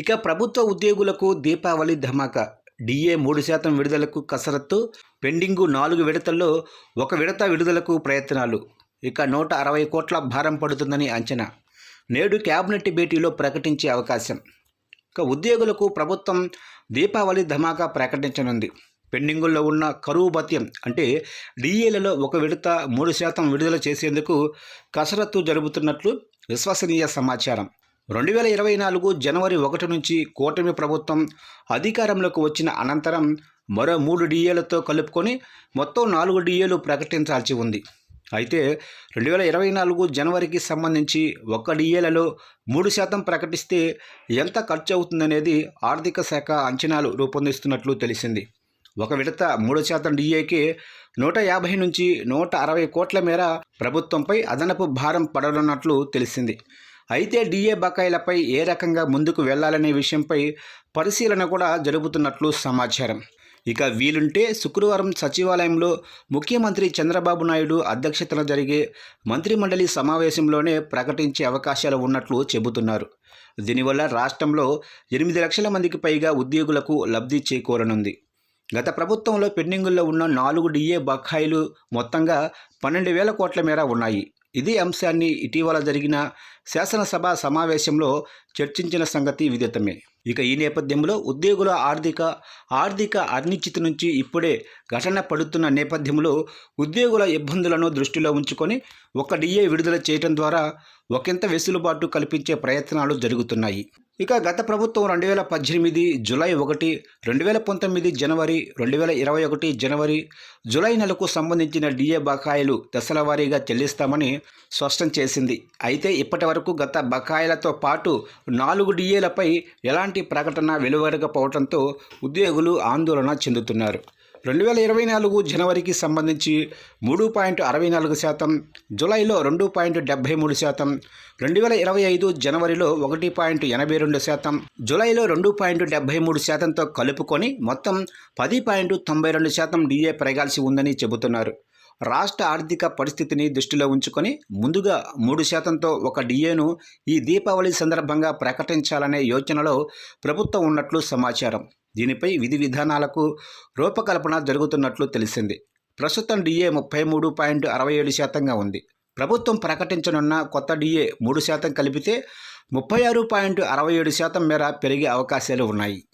ఇక ప్రభుత్వ ఉద్యోగులకు దీపావళి ధమాకా. డిఏ మూడు శాతం విడుదలకు కసరత్తు పెండింగు నాలుగు విడతల్లో ఒక విడత విడుదలకు ప్రయత్నాలు. ఇక నూట అరవై కోట్ల భారం పడుతుందని అంచనా. నేడు క్యాబినెట్ భేటీలో ప్రకటించే అవకాశం. ఇక ఉద్యోగులకు ప్రభుత్వం దీపావళి ధమాకా ప్రకటించనుంది. పెండింగుల్లో ఉన్న కరువు భత్యం అంటే డిఏలలో ఒక విడత మూడు శాతం విడుదల చేసేందుకు కసరత్తు జరుపుతున్నట్లు విశ్వసనీయ సమాచారం. రెండు వేల ఇరవై నాలుగు జనవరి ఒకటి నుంచి కూటమి ప్రభుత్వం అధికారంలోకి వచ్చిన అనంతరం మరో మూడు డిఏలతో కలుపుకొని మొత్తం నాలుగు డిఏలు ప్రకటించాల్సి ఉంది. అయితే రెండు వేల ఇరవై నాలుగు జనవరికి సంబంధించి ఒక్క డిఏలలో మూడు శాతం ప్రకటిస్తే ఎంత ఖర్చు అవుతుందనేది ఆర్థిక శాఖ అంచనాలు రూపొందిస్తున్నట్లు తెలిసింది. ఒక విడత మూడు శాతం డిఏకి నూట యాభై నుంచి నూట అరవై కోట్ల మేర ప్రభుత్వంపై అదనపు భారం పడనున్నట్లు తెలిసింది. అయితే డిఏ బకాయిలపై ఏ రకంగా ముందుకు వెళ్ళాలనే విషయంపై పరిశీలన కూడా జరుపుతున్నట్లు సమాచారం. ఇక వీలుంటే శుక్రవారం సచివాలయంలో ముఖ్యమంత్రి చంద్రబాబు నాయుడు అధ్యక్షతన జరిగే మంత్రిమండలి సమావేశంలోనే ప్రకటించే అవకాశాలు ఉన్నట్లు చెబుతున్నారు. దీనివల్ల రాష్ట్రంలో ఎనిమిది లక్షల మందికి పైగా ఉద్యోగులకు లబ్ధి చేకూరనుంది. గత ప్రభుత్వంలో పెండింగుల్లో ఉన్న నాలుగు డిఏ బకాయిలు మొత్తంగా పన్నెండు వేల కోట్ల మేర ఉన్నాయి. ఇదే అంశాన్ని ఇటీవల జరిగిన శాసనసభ సమావేశంలో చర్చించిన సంగతి విదితమే. ఇక ఈ నేపథ్యంలో ఉద్యోగుల ఆర్థిక ఆర్థిక అనిశ్చితి నుంచి ఇప్పుడే ఘటన పడుతున్న నేపథ్యంలో ఉద్యోగుల ఇబ్బందులను దృష్టిలో ఉంచుకొని ఒక డిఏ విడుదల చేయడం ద్వారా ఒకంత వెసులుబాటు కల్పించే ప్రయత్నాలు జరుగుతున్నాయి. ఇక గత ప్రభుత్వం రెండు వేల పద్దెనిమిది జులై ఒకటి రెండు వేల పంతొమ్మిది జనవరి రెండు వేల ఇరవై ఒకటి జనవరి జూలై నెలకు సంబంధించిన డిఏ బకాయిలు దశల వారీగా చెల్లిస్తామని స్పష్టం చేసింది. అయితే ఇప్పటి వరకు గత బకాయిలతో పాటు నాలుగు డిఏలపై ఎలాంటి ప్రకటన వెలువడకపోవడంతో ఉద్యోగులు ఆందోళన చెందుతున్నారు. రెండు వేల ఇరవై నాలుగు జనవరికి సంబంధించి మూడు పాయింట్ అరవై నాలుగు శాతం జూలైలో రెండు పాయింట్ డెబ్బై మూడు శాతం రెండు వేల ఇరవై ఐదు జనవరిలో ఒకటి పాయింట్ ఎనభై రెండు శాతం జూలైలో రెండు పాయింట్ డెబ్బై మూడు శాతంతో కలుపుకొని మొత్తం పది పాయింట్ తొంభై రెండు శాతం డిఏ పెరగాల్సి ఉందని చెబుతున్నారు. రాష్ట్ర ఆర్థిక పరిస్థితిని దృష్టిలో ఉంచుకొని ముందుగా మూడు శాతంతో ఒక డిఏను ఈ దీపావళి సందర్భంగా ప్రకటించాలనే యోచనలో ప్రభుత్వం ఉన్నట్లు సమాచారం. దీనిపై విధి విధానాలకు రూపకల్పన జరుగుతున్నట్లు తెలిసింది. ప్రస్తుతం డిఏ ముప్పై మూడు పాయింట్ అరవై ఏడు శాతంగా ఉంది. ప్రభుత్వం ప్రకటించనున్న కొత్త డిఏ మూడు శాతం కలిపితే ముప్పై ఆరు పాయింట్ అరవై ఏడు శాతం మేర పెరిగే అవకాశాలు ఉన్నాయి.